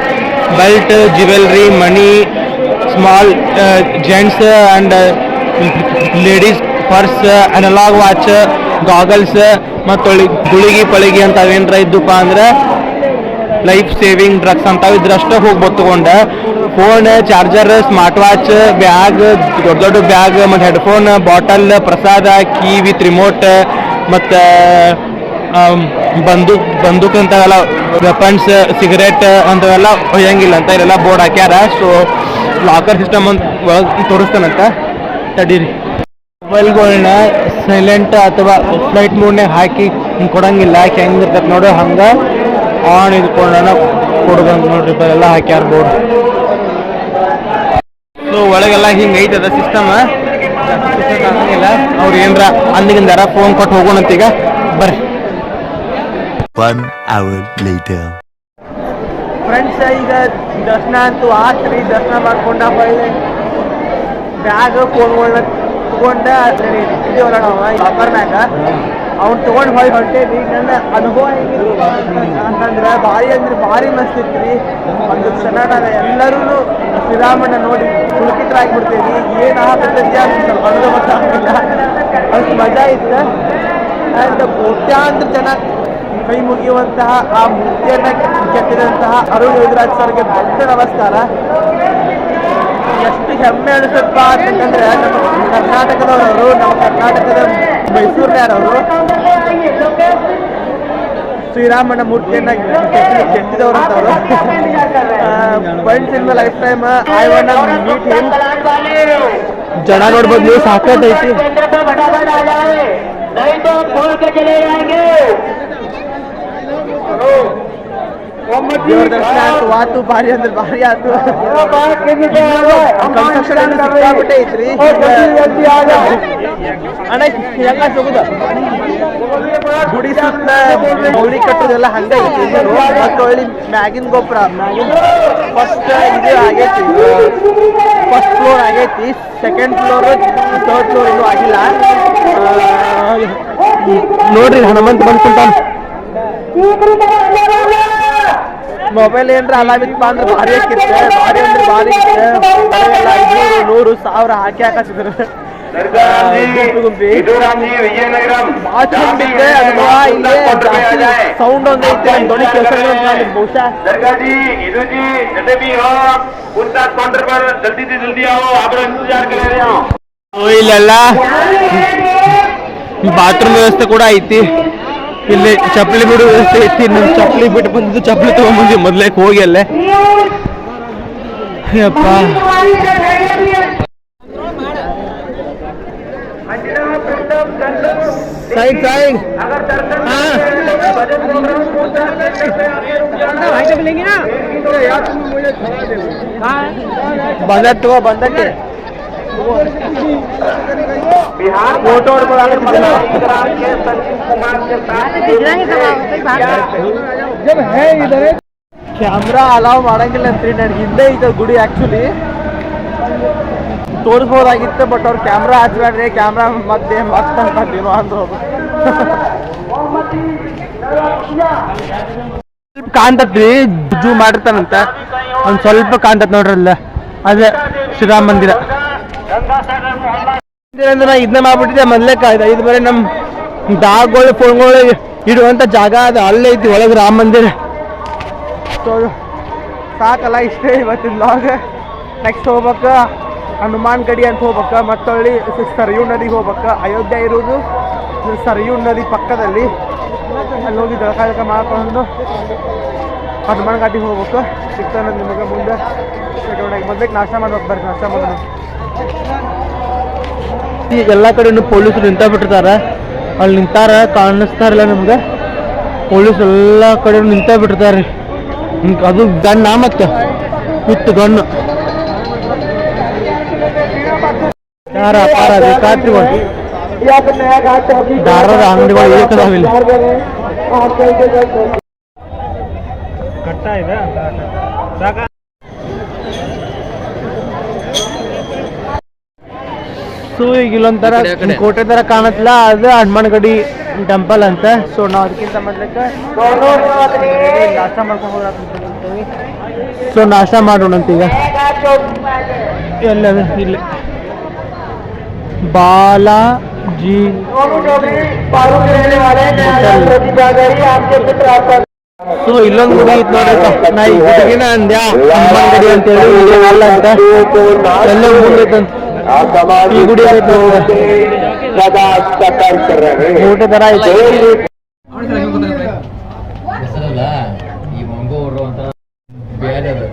Belt jewellery money small gents and ladies purse analogue watch goggles ಮತ್ತು ಗುಳಿಗಿ ಪಳಿಗಿ ಅಂತ ಅವೇನ್ರ ಇದ್ದಪ್ಪ ಅಂದ್ರೆ ಲೈಫ್ ಸೇವಿಂಗ್ ಡ್ರಗ್ಸ್ ಅಂತ ಇದ್ರಷ್ಟೇ ಹೋಗಿ ತಗೊಂಡೆ. Phone, charger, smart watch, bag, ದೊಡ್ಡ ದೊಡ್ಡ ಬ್ಯಾಗ್, ಮತ್ತು ಹೆಡ್ಫೋನ್, ಬಾಟಲ್, ಪ್ರಸಾದ, ಕೀ ವಿತ್ ರಿಮೋಟ್, ಮತ್ತು ಬಂದೂಕ್ ಬಂದೂಕ್ ಅಂತವೆಲ್ಲ ವೆಪನ್ಸ್ ಸಿಗರೇಟ್ ಅಂತವೆಲ್ಲ ಒಯ್ಯಂಗಿಲ್ಲ ಅಂತ ಇಲ್ಲೆಲ್ಲ ಬೋರ್ಡ್ ಹಾಕ್ಯಾರ. ಸೊ ಲಾಕರ್ ಸಿಸ್ಟಮ್ ಅಂತ ತೋರಿಸ್ತಾನಂತ. ತಡೀರಿ. ಮೊಬೈಲ್ಗಳನ್ನ ಸೈಲೆಂಟ್ ಅಥವಾ ಫ್ಲೈಟ್ ಮೂಡ್ನಾಗ ಹಾಕಿ ಕೊಡಂಗಿಲ್ಲ. ಹೆಂಗಿರ್ತೈತೆ ನೋಡು ಹಂಗೆ. ಆನ್ ಇದ್ಕೊಂಡನ ಕೊಡ್ದಂಗೆ ನೋಡ್ರಿ ಎಲ್ಲ ಹಾಕ್ಯಾರ ಬೋರ್ಡ್ ಸೊ ಒಳಗೆಲ್ಲ ಹಿಂಗೆ ಐತದ ಸಿಸ್ಟಮ್ ಆಗಂಗಿಲ್ಲ ಅವ್ರು ಏನ್ರ ಅಂದಿಗಿಂದಾರ ಫೋನ್ ಕೊಟ್ಟು ಹೋಗೋಣಂತ ಈಗ. ಬರ್ರಿ. One hour later. ಫ್ರೆಂಡ್ಸ್ ಈಗ ದರ್ಶನ ಅಂತೂ ಆತ್ರಿ ದರ್ಶನ ಮಾಡ್ಕೊಂಡ ಬೈದೆ. ಬ್ಯಾಗ್ ಫೋನ್ಗಳನ್ನ ತಗೊಂಡ ಇದೀವಲ್ಲ ನಾವು ಆಫರ್ನಾಗ ಅವ್ನು ತಗೊಂಡು ಹೊಯ್ ಹೊಂಟೇನಿ ನನ್ನ ಅನುಭವ ಹೆಂಗಿತ್ತು ಅಂತಂದ್ರೆ ಭಾರಿ ಅಂದ್ರೆ ಭಾರಿ ಮಸ್ತ್ ರೀ. ಒಂದು ಕ್ಷಣ ನಾನು ಎಲ್ಲರೂ ಶ್ರೀರಾಮಣ್ಣ ನೋಡಿ ಪುಳಕಿತರಾಗ್ಬಿಡ್ತೇವಿ ಏನು ಆಗ್ಬಿಡ್ತೈತಿ ಅಂತ ಸ್ವಲ್ಪ ಅನುಭವ ಅಷ್ಟು ಮಜಾ ಇತ್ತು. ಆ್ಯಂಡ್ ಕೋಟ್ಯಾಂತರ ಜನ ಕೈ ಮುಗಿಯುವಂತಹ ಆ ಮೂರ್ತಿಯನ್ನ ಕೆತ್ತಿದಂತಹ ಅರುಣ್ ಯೋಗರಾಜ್ ಸರ್ಗೆ ದೊಡ್ಡ ನಮಸ್ಕಾರ. ಎಷ್ಟು ಹೆಮ್ಮೆ ಅನಿಸುತ್ತಾ ಅಂತಂದ್ರೆ ನಮ್ಮ ಕರ್ನಾಟಕದವರು, ನಮ್ಮ ಕರ್ನಾಟಕದ ಮೈಸೂರಿನವರು. ಶ್ರೀರಾಮನ ಮೂರ್ತಿಯನ್ನ ಕೆತ್ತಿದವರು ಅಂತವರು friends in life time I want meet him ಜನ ನೋಡ್ಬೋದು ನೀವು ಸಾಕೈತಿ ದೇವ್ರ ದರ್ಶನ ಆಯ್ತು ವಾತು ಭಾರಿ ಅಂದ್ರೆ ಭಾರಿ ಆತು ಕನ್ಸ್ಟ್ರಕ್ಷನ್ ಏನು ಸಿಕ್ಕಾಪಟ್ಟೆ ಐತ್ರಿ. ಅಣ್ಣ ಎಲ್ಲ ಸಿಗುದ? ಗುಡಿ ಸುತ್ತ ಗೌರಿ ಕಟ್ಟೋದೆಲ್ಲ ಹಂಗ ಐತಿ ಮತ್ತು ಮ್ಯಾಗಿನ ಮ್ಯಾಗಿನ್ ಗೊಬ್ಬರ ಮ್ಯಾಗಿನ್ ಫಸ್ಟ್ ಇದು ಆಗೈತಿ. ಫಸ್ಟ್ ಫ್ಲೋರ್ ಆಗೈತಿ. ಸೆಕೆಂಡ್ ಫ್ಲೋರ್ ಥರ್ಡ್ ಫ್ಲೋರ್ ಇನ್ನೂ ಆಗಿಲ್ಲ. ನೋಡ್ರಿ ಹನುಮಂತ ಬಂತು ಕುಂತಾನ ಮೊಬೈಲ್ ಏನ್ರ ಅಲಾವಿತ್ ಅಂದ್ರೆ ಭಾರಿ ಹಾಕಿತ್ತೆ ಭಾರಿ ಅಂದ್ರೆ ಭಾರಿ ನೂರು ಸಾವಿರ ಹಾಕಿ ಹಾಕಿದ್ರು ಸೌಂಡ್ ಒಂದೈತಿ ಬಹುಶಃ. ಇಲ್ಲೆಲ್ಲ ಬಾತ್ರೂಮ್ ವ್ಯವಸ್ಥೆ ಕೂಡ ಐತಿ. ಇಲ್ಲಿ ಚಪ್ಪಲಿ ಬಿಡು ವ್ಯವಸ್ಥೆ ನಮ್ಮ ಚಪ್ಪಲಿ ಬಿಟ್ಟು ಬಂದಿದ್ದು ಚಪ್ಪಲಿ ತಗೊಂಡ್ಬಂದ್ವಿ. ಮೊದ್ಲೇ ಹೋಗಿ ಅಲ್ಲೇ. ಅಪ್ಪ ಸೈಡ್ ಸೈಡ್ ತಗೋ ಬಂದಕ್ಕೆ बिहार फोटो और बड़ा कर दिया। ग्राम के संजीव कुमार के साथ ಕ್ಯಾಮ್ರಾ ಅಲಾವ್ ಮಾಡಂಗಿಲ್ಲ ಅಂತ್ರಿ ನನಗೆ ಹಿಂದೆ ಐತೆ ಗುಡಿ ಆ್ಯಕ್ಚುಲಿ ತೋರಿಸ್ಬೋದಾಗಿತ್ತು ಬಟ್ ಅವ್ರು ಕ್ಯಾಮ್ರಾ ಹಚ್ಬೇಡ್ರಿ ಕ್ಯಾಮ್ರಾ ಮತ್ತೆ ಮತ್ತೆ ಅಂತಂದೇನೋ ಅಂದ್ರು ಅವ್ರು. ಸ್ವಲ್ಪ ಕಾಣ್ತತ್ರಿ ಜೂ ಮಾಡಿರ್ತಾನಂತ ಒಂದ್ ಸ್ವಲ್ಪ ಕಾಣ್ತತ್ ನೋಡ್ರಿ ಅಲ್ಲ ಅದೇ ಶ್ರೀರಾಮ ಮಂದಿರ ಮಂದಿರ ಇದನ್ನ ಮಾಡ್ಬಿಟ್ಟಿದೆ ಮೊದ್ಲೇ ಕಾಯ್ದ. ಇದು ಬರೀ ನಮ್ ಡಾಗ್ಗಳು ಫೋನ್ಗಳು ಇಡುವಂತ ಜಾಗ ಅದು. ಅಲ್ಲೇ ಐತಿ ಒಳಗೆ ರಾಮ ಮಂದಿರ. ಸಾಕಲ್ಲ, ಇಷ್ಟೇ ಇವತ್ತಿನ ಲಾಗ್ ನೆಕ್ಸ್ಟ್ ಹೋಗ್ಬೇಕ, ಹನುಮಾನ್ ಗಡಿ ಅಂತ ಹೋಗ್ಬೇಕ, ಮತ್ತೊಳ್ಳಿ ಸರಿಯೂ ನದಿಗೆ ಹೋಗ್ಬೇಕ. ಅಯೋಧ್ಯೆ ಇರೋದು ಸರಿಯು ನದಿ ಪಕ್ಕದಲ್ಲಿ. ಅಲ್ಲಿ ಹೋಗಿ ಜಳಕ ಮಾಡ್ಕೊಂಡು ಹನುಮಾನ್ ಘಾಟಿಗೆ ಹೋಗ್ಬೇಕು. ಸಿಗ್ತಾನೆ ನಿಮಗೆ ಮುಂದೆ. ಮೊದಲಿಗೆ ನಾಷ್ಟ ಮಾಡ್ಬೇಕು, ಬರ್ರಿ ನಾಶ ಮಾಡೋಣ ಈಗ ಎಲ್ಲ ಕಡೆನೂ ಪೊಲೀಸರು ನಿಂತ ಬಿಟ್ಟಿರ್ತಾರ ಅಲ್ಲಿ ನಿಂತಾರ ಕಾಣಿಸ್ತಾರಲ್ಲ ನಮ್ಗೆ. ಪೊಲೀಸ್ ಎಲ್ಲ ಕಡೆ ನಿಂತ ಬಿಟ್ಟಿರ್ತಾರೆ ಅದು ಗಣ್ಣ ಮತ್ತೆ ವಿತ್ ಗಣ್ಣು ಯಾರ ದಾರದ ಅಂಗಡಿಗಳು ಏಕದಾವಿಲ್ಲ ಸೊ ಈಗ ಇಲ್ಲೊಂಥರ. ಕೋಟೆ ತರ ಕಾಣತ್ಲ ಅದು ಹನುಮಾನ್ ಗಡಿ ಟೆಂಪಲ್ ಅಂತ. ಸೊ ನಾವು ಅದಕ್ಕಿಂತ ಮಾಡ್ಲಿಕ್ಕೆ ನಾಷ್ಟ ಮಾಡ್ಕೊಂಡು ಸೊ ನಾಷ್ಟ ಮಾಡೋಣ ಅಂತ ಈಗ. ಇಲ್ಲ ಇಲ್ಲಿ. ಬಾಲಾಜಿ ಸೊ ಇಲ್ಲೊಂದು ಗುಡಿ ಇತ್ತು ನೋಡ್ರಿ ನಾ ಈ ಗುಡಿಗಿನ ಅಂದ್ಯ? ಹನುಮಾನ್ ಗಡಿ ಅಂತ ಹೇಳಿ ಇಲ್ಲಿ ಅಲ್ಲ ಅಂತ ಎಲ್ಲ ಮುಂದೈತಂತ ಈ ಗುಡಿ ಆಯ್ತು ಊಟ ತರ ಆಯ್ತು. ಹೆಸರಲ್ಲ ಈ ಮಂಗೋರು ಅಂತ ಬೇರೆ ಅದು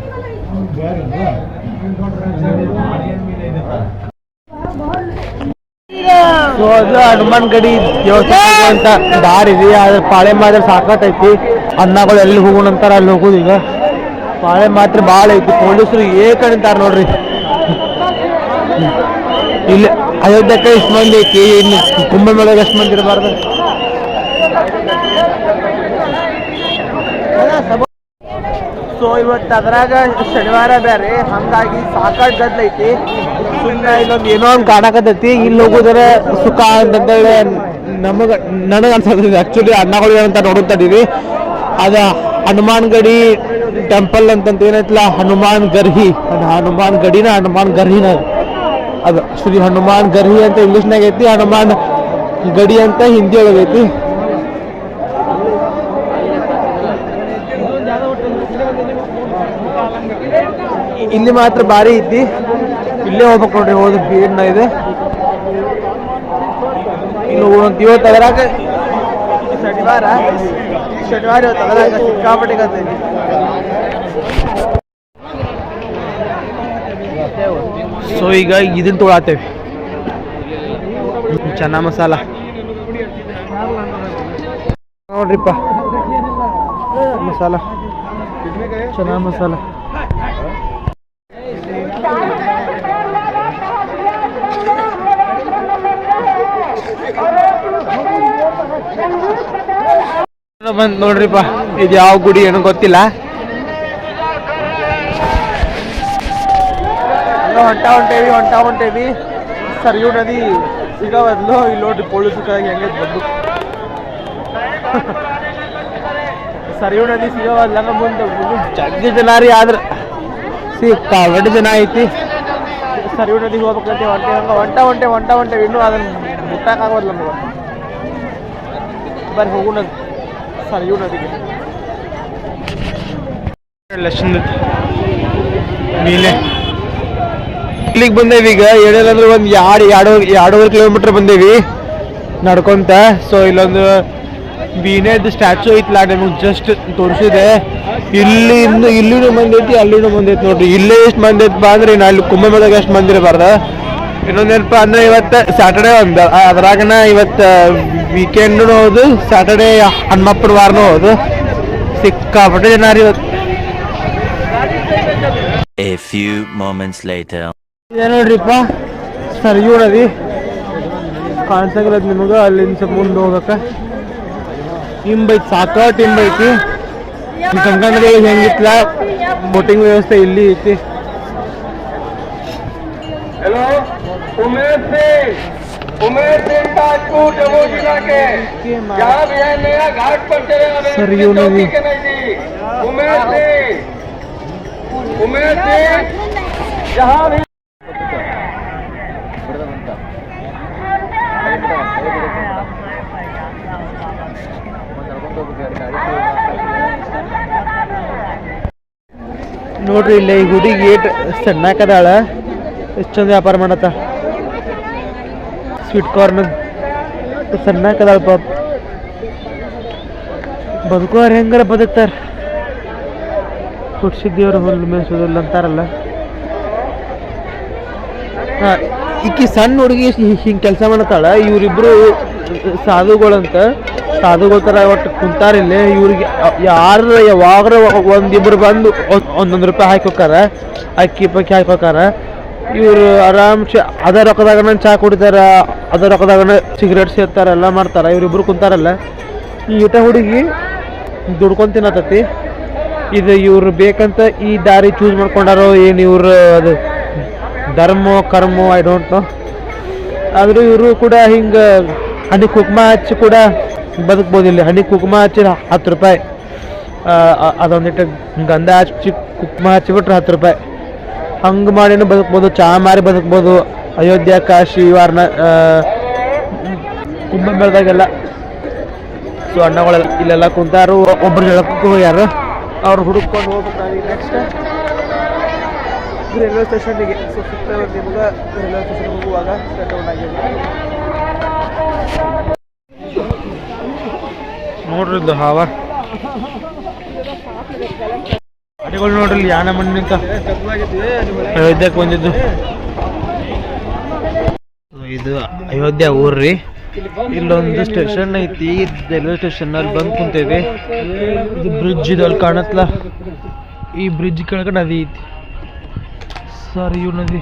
ಸೊ ಅದು ಹನುಮಾನ್ ಗಡಿ ದೇವಸ್ಥಾನ ಅಂತ ದಾರಿ ಇದೆ. ಅದ್ರ ಪಾಳೆ ಮಾತ್ರ ಸಾಕತ್ತೈತಿ ಅನ್ನಗಳು ಎಲ್ಲಿ ಹೋಗೋಣ ಅಂತಾರ ಅಲ್ಲಿ ಹೋಗೋದು ಈಗ. ಪಾಳೆ ಮಾತ್ರ ಭಾಳ ಐತಿ. ಪೊಲೀಸರು ಏಕಂತಾರ ನೋಡ್ರಿ. ಇಲ್ಲಿ ಅಯೋಧ್ಯಕ್ಕೆ ಎಷ್ಟು ಮಂದಿ ಐತಿ ಇನ್ನು ಕುಂಭಮೇಳಗೆ ಎಷ್ಟು ಮಂದಿ ಇರಬಾರ್ದು? ಸೊ ಇವತ್ತು ಅದ್ರಾಗ ಶನಿವಾರ ಬೇರೆ ಹಂಗಾಗಿ ಸಾಕಾಡ್ ಗದ್ಲೈತಿ ಸುಮ್ಮನೆ ಇಲ್ಲೊಂದು ಏನೋ ಒಂದು ಕಾಣಕತ್ತೈತಿ. ಇಲ್ಲಿ ಹೋಗುದ್ರೆ ಸುಖ ಅಂತಂದೇಳಿ ನಮಗ ನನಗೆ ಅನ್ಸತ್ತೈತಿ ಆ್ಯಕ್ಚುಲಿ ಅಣ್ಣಗಳು ಏನಂತ ನೋಡುತ್ತದೀವಿ ಅದ ಹನುಮಾನ್ ಗಡಿ ಟೆಂಪಲ್ ಅಂತಂತ ಏನೈತಿಲ್ಲ ಹನುಮಾನ್ ಗರ್ಹಿ. ಹನುಮಾನ್ ಗಡಿನ ಹನುಮಾನ್ ಗರ್ಹಿನ ಅದು. ಶ್ರೀ ಹನುಮಾನ್ ಗರ್ಹಿ ಅಂತ ಇಂಗ್ಲೀಷ್ನಾಗ ಐತಿ, ಹನುಮಾನ್ ಗಡಿ ಅಂತ ಹಿಂದಿ ಒಳಗೈತಿ ಇಲ್ಲಿ ಮಾತ್ರ ಭಾರಿ ಐತಿ. ಇಲ್ಲೇ ಹೋಗ್ಬೇಕು ನೋಡ್ರಿ, ಹೋದ ಬೀಡ್ನ ಇದೆ. ಇಲ್ಲಿ ಹೋಗುವಂತ ಇವತ್ತು ಅದರಾಗ ಶನಿವಾರ? ಶನಿವಾರ ಇವತ್ತು ಅದರಾಗ ಸಿಕ್ಕಾಪಟ್ಟೆ ಸೊ ಈಗ ಇದನ್ನ ತೊಳಾತೇವೆ. ಚೆನ್ನ ಮಸಾಲ. ನೋಡ್ರಿಪ್ಪ. ಮಸಾಲ. ಚೆನ್ನ ಮಸಾಲ. ಬಂದ್ ನೋಡ್ರಿಪ್ಪ ಇದು ಯಾವ ಗುಡಿ ಏನೋ ಗೊತ್ತಿಲ್ಲ. ಎಲ್ಲ ಹೊಂಟ ಹೊಂಟೇವಿ ಹೊಂಟ ಹೊಂಟೇವಿ ಸರಿಯು ನದಿ ಸಿಗವದ್ಲು ಇಲ್ಲಿ ನೋಡ್ರಿ ಪೊಲೀಸ್ ಕೆಳಗೆ ಹೆಂಗೈತೆ ಬಂದು ಸರಿಯು ನದಿ ಸಿಗವದ್ಲ ಮುಂದೆ ಜಗ್ಗಿ ಜನ ರೀ ಆದ್ರ ಸಿಕ್ಕಾಬಡ್ಡಿ ಜನ ಐತಿ ಸರಿಯು ನದಿಗೆ ಹೋಗ್ಬೇಕಂತ ಹೊಂಟೆ ಹಂಗ ಹೊಂಟ ಹೊಂಟೆ ಹೊಂಟ ಹೊಂಟೇವಿ ಇನ್ನೂ ಅದನ್ನ ಮುಟ್ಟಕ್ಕಾಗೋದಿಲ್ಲ ನಮಗೆ ಬರ್ರಿ ಹೋಗೋಣ ಸರಿಯು ನದಿಗೆ ಲಕ್ಷಣ ಮೇಲೆ ಇಲ್ಲಿಗೆ ಬಂದೇವಿ ಈಗ. ಏನಿಲ್ಲ ಒಂದು ಎರಡು ಎರಡು ಎರಡೂವರೆ ಕಿಲೋಮೀಟ್ರ್ ಬಂದೇವಿ. ನಡ್ಕೊಂತ. ಸೊ ಇಲ್ಲೊಂದು ಬೀನೇದು ಸ್ಟ್ಯಾಚು ಐತ್ಲ, ನಿಮಗೆ ಜಸ್ಟ್ ತೋರಿಸಿದೆ. ಇಲ್ಲಿ ಇನ್ನು ಇಲ್ಲಿನೂ ಮಂದಿ ಐತಿ, ಅಲ್ಲಿನೂ ಮಂದಿ ಐತಿ ನೋಡ್ರಿ. ಇಲ್ಲೇ ಎಷ್ಟು ಮಂದಿ ಐತಿ ಅಂದ್ರೆ ನಾ ಅಲ್ಲಿ ಕುಂಭಮೇಳದಾಗ ಎಷ್ಟು ಮಂದಿ ಇರಬಾರ್ದ? ಇನ್ನೊಂದೇನಪ್ಪ ಅಂದ್ರೆ ಇವತ್ತು ಸ್ಯಾಟರ್ಡೇ ಒಂದು. ಅದ್ರಾಗನ ಇವತ್ತು ವೀಕೆಂಡ್ ಹೌದು ಸ್ಯಾಟರ್ಡೇ ಹನುಮಪ್ಪನ ವಾರನೂ ಹೌದು. ಸಿಕ್ಕಾಪಟ್ಟೆ ಜನ ಇವತ್ತು. A few moments later. ಇದೆ ನೋಡ್ರಿಪ್ಪ ಸರಿಯೂ ನದಿ ಕಾಣ್ಸಂಗಿಲ್ಲ ನಿಮಗೆ ಅಲ್ಲಿಂದ ಸ್ವಲ್ಪ ಮುಂದೆ ಹೋಗಕ್ಕ ಹಿಂಬೈತಿ ಸಾಕಾಟ್ ಹಿಂಬೈತಿ ಈ ಗಂಗಾ ನದಿ ಹೆಂಗಿತ್ಲ ಬೋಟಿಂಗ್ ವ್ಯವಸ್ಥೆ ಇಲ್ಲಿ ಐತಿ हेलो उमेश सिंह उमेश सिंह ताजपुर जम्मू जिला के यहाँ भी है नया घाट पर चले हुए सरयू नदी। के नजदीक उमेश सिंह उमेश सिंह जहाँ भी ನೋಡ್ರಿ, ಇಲ್ಲಿ ಈ ಹುಡುಗಿ ಏಟ್ ಎಷ್ಟು ಚಂದ ವ್ಯಾಪಾರ ಮಾಡತ್ತ. ಸ್ವೀಟ್ ಕಾರ್ನ್ ಸಣ್ಣಕದಾಳ ಪಾಪ. ಬದುಕೋರು ಹೆಂಗಾರ ಬದುಕ್ತಾರ? ಹುಟ್ಟಿಸಿದ್ದೇವ್ರ ಹುಲ್ಲು ಮೇಯಿಸೋದಿಲ್ಲ ಅಂತಾರಲ್ಲ. ಹಾ, ಈಕಿ ಸಣ್ಣ ಹುಡುಗಿ ಹಿಂಗೆ ಕೆಲಸ ಮಾಡತ್ತಾಳ ಇವರಿಬ್ರು ಸಾಧುಗಳಂತ. ಸಾಧುಗಳ ಥರ ಒಟ್ಟು ಕುಂತಾರಿಲ್ಲ ಇವ್ರಿಗೆ ಯಾರು ಯಾವಾಗ್ರ ಒಂದಿಬ್ರು ಬಂದು ಒಂದ್- ಒಂದೊಂದು ರೂಪಾಯಿ ಹಾಕಿ ಅಕ್ಕಿ ಪಕ್ಕಿ ಹಾಕಿ ಇವರು ಆರಾಮ್ಸೆ ಅದ ರೊಕ್ಕದಾಗನ ಚಾ ಕುಡಿತಾರ, ಅದೇ ರೊಕ್ಕದಾಗನ ಸಿಗರೇಟ್ ಸೇರ್ತಾರ ಎಲ್ಲ ಮಾಡ್ತಾರ. ಇವರಿಬ್ರು ಕುಂತಾರಲ್ಲ. ಈ ಊಟ ಹುಡುಗಿ ದುಡ್ಕೊಂಡ್ ತಿನ್ನತತಿ. ಇದು ಇವ್ರು ಬೇಕಂತ ಈ ದಾರಿ ಚೂಸ್ ಮಾಡ್ಕೊಂಡಾರೋ ಏನು ಇವರು ಅದು ಧರ್ಮ, ಕರ್ಮ ಐ ಡೋಂಟ್ ನೋ ಆದರೂ ಇವರು ಕೂಡ ಹಿಂಗೆ ಅದಕ್ಕೆ ಕುಕ್ಮ ಹಚ್ಚಿ ಕೂಡ ಬದುಕ್ಬೋದಿಲ್ಲ ಹನಿ ಕುಕುಮ ಹಚ್ಚಿ ಹತ್ತು ರೂಪಾಯಿ. ಅದೊಂದಿಟ್ಟು ಗಂಧ ಹಚ್ಚಿ ಕುಕುಮ ಹಚ್ಚಿಬಿಟ್ರೆ ಹತ್ತು ರೂಪಾಯಿ. ಹಂಗೆ ಮಾಡಿನೂ ಬದುಕ್ಬೋದು, ಚಾ ಮಾರಿ ಬದುಕ್ಬೋದು. ಅಯೋಧ್ಯ, ಕಾಶಿ ವಾರಣ ಕುಂಭಮೇಳದಾಗೆಲ್ಲ. ಸೊ ಅಣ್ಣಗಳೆಲ್ಲ ಇಲ್ಲೆಲ್ಲ ಕುಂತಾರು, ಒಬ್ರು ಹೇಳಕ್ಕೂ ಹೋಗ್ಯಾರ. ಅವ್ರು ಹುಡುಕೊಂಡು ಹೋಗ್ಬೇಕು ನೆಕ್ಸ್ಟ್ ರೈಲ್ವೆ ಸ್ಟೇಷನ್ಗೆ ಸೊ ನಿಮ್ಗೆ ರೈಲ್ವೆ ಸ್ಟೇಷನ್ ಹೋಗುವಾಗ ನೋಡ್ರಿ ಇದು ಹಾವ. ಅಡಿಗಳು ನೋಡ್ರಿ ಯಾನ ಮಣ್ಣಿಂತ ಅಯೋಧ್ಯಕ್ಕೆ ಬಂದಿದ್ದು. ಇದು ಅಯೋಧ್ಯ ಊರ್ರಿ ಇಲ್ಲೊಂದು ಸ್ಟೇಷನ್ ಐತಿ. ರೈಲ್ವೆ ಸ್ಟೇಷನ್ ಅಲ್ಲಿ ಬಂದು ಕುಂತೇವಿ. ಇದು ಬ್ರಿಡ್ಜ್ ಇದು ಅಲ್ಲಿ ಕಾಣತ್ಲ. ಈ ಬ್ರಿಡ್ಜ್ ಕೆಳಗಡೆ ನದಿ ಐತಿ. ಸರಿ ಇವ್ ನದಿ.